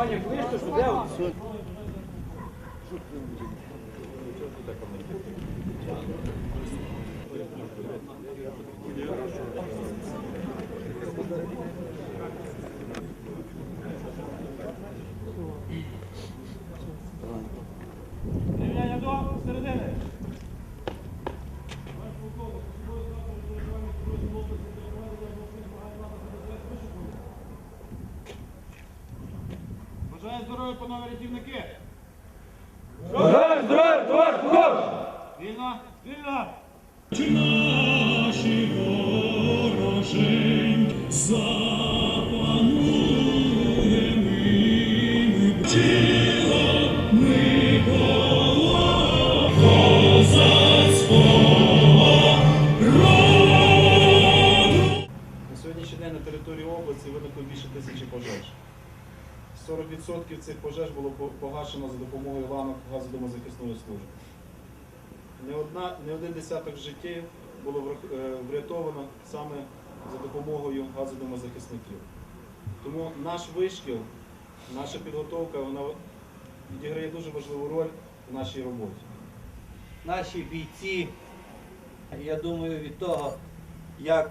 Ваня, ближче, де? от? Рівняння до середини. Здоров'я, панове рятівники. Здоров'я, здоров'я, товариш полковник! Вільно, вільно. Чи наші ворожень 40% цих пожеж було погашено за допомогою ланок газодомозахисної служби. Не, одна, не один десяток життів було е, врятовано саме за допомогою газодомозахисників. Тому наш вишкіл, наша підготовка, вона відіграє дуже важливу роль в нашій роботі. наші бійці, я думаю, від того, як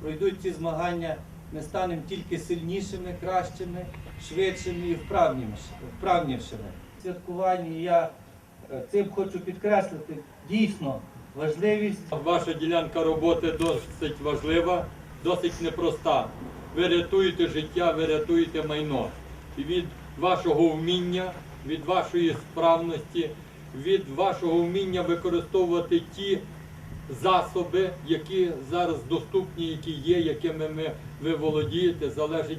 пройдуть ці змагання, ми станемо тільки сильнішими, кращими, швидшими і вправнішими. Святкування я е, цим хочу підкреслити дійсно важливість Ваша ділянка роботи досить важлива, досить непроста. Ви рятуєте життя, ви рятуєте майно. І від вашого вміння, від вашої справності, від вашого вміння використовувати ті засоби, які зараз доступні, які є, якими ми, ви володієте, залежить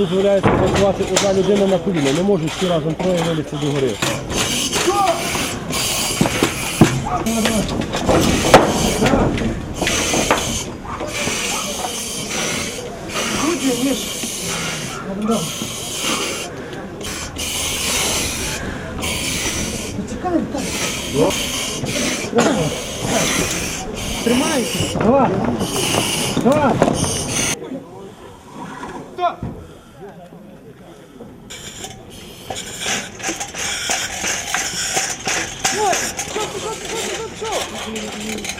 дозволяється працювати одна людина на коліна. Не можуть всі разом троє вилізти до гори. Працюємо! Працюємо! Ті знаходяться в СН і з правої сторони від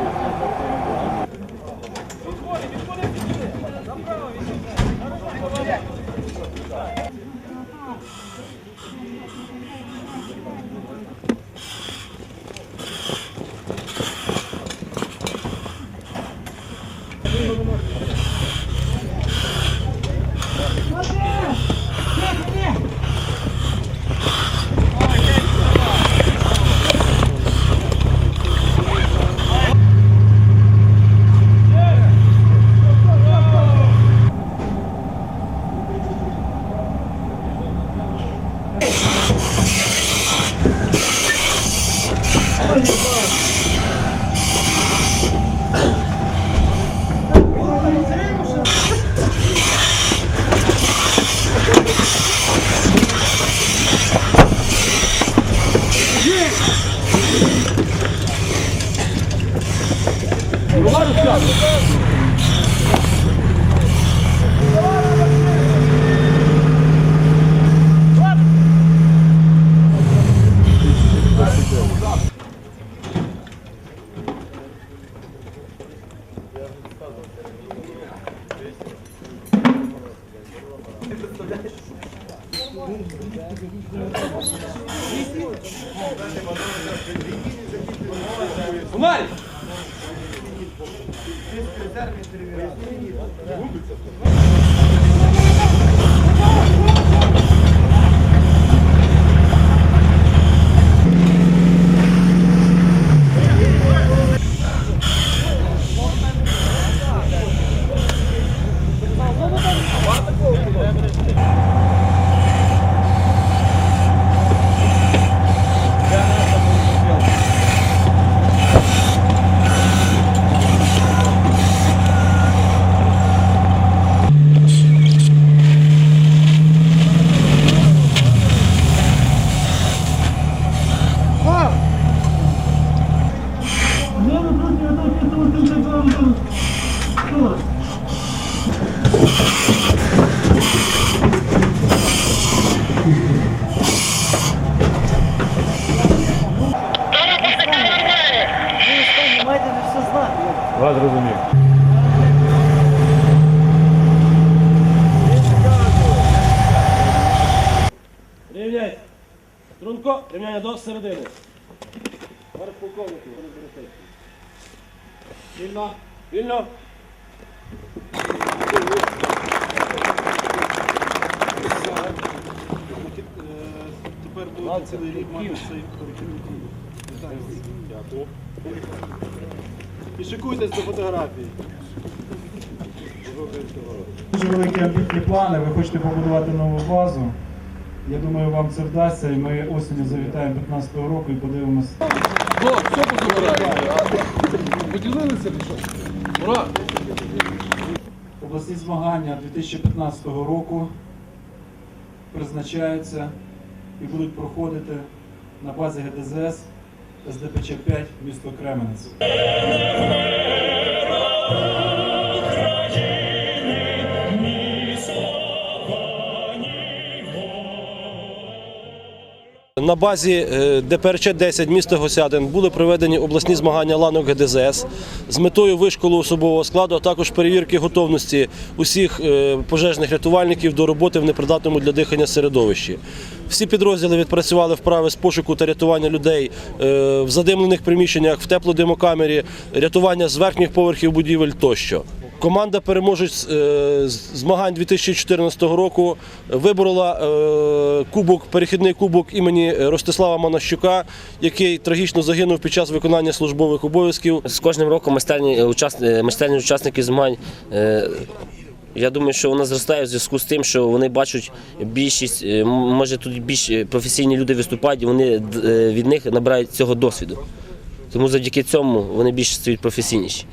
Ти представляєш? Вас зрозумів. Рівняйте. Струнко, рівняння до середини. Товариш полковнику. Вільно. Вільно. Тепер буде цілий рік мати цей Дякую. І шикуйтесь до фотографії. Дуже великі амбітні плани. Ви хочете побудувати нову базу. Я думаю, вам це вдасться, і ми осінню завітаємо 15-го року і подивимося. Обласні змагання 2015 року призначаються і будуть проходити на базі ГДЗС СДПЧ 5 місто Кременець. На базі е, ДПРЧ 10 міста Госядин були проведені обласні змагання ланок ГДЗС з метою вишколу особового складу, а також перевірки готовності усіх е, пожежних рятувальників до роботи в непридатному для дихання середовищі. Всі підрозділи відпрацювали вправи з пошуку та рятування людей е, в задимлених приміщеннях, в теплодимокамері, рятування з верхніх поверхів будівель тощо. Команда переможець е, змагань 2014 року виборола е, кубок, перехідний кубок імені Ростислава Монащука, який трагічно загинув під час виконання службових обов'язків. З кожним роком майстерні, учас- майстерні учасники змагань. е, Я думаю, що вона зростає в зв'язку з тим, що вони бачать більшість, е, може тут більш е, професійні люди виступають, і вони е, від них набирають цього досвіду. Тому завдяки цьому вони більш стають професійніші.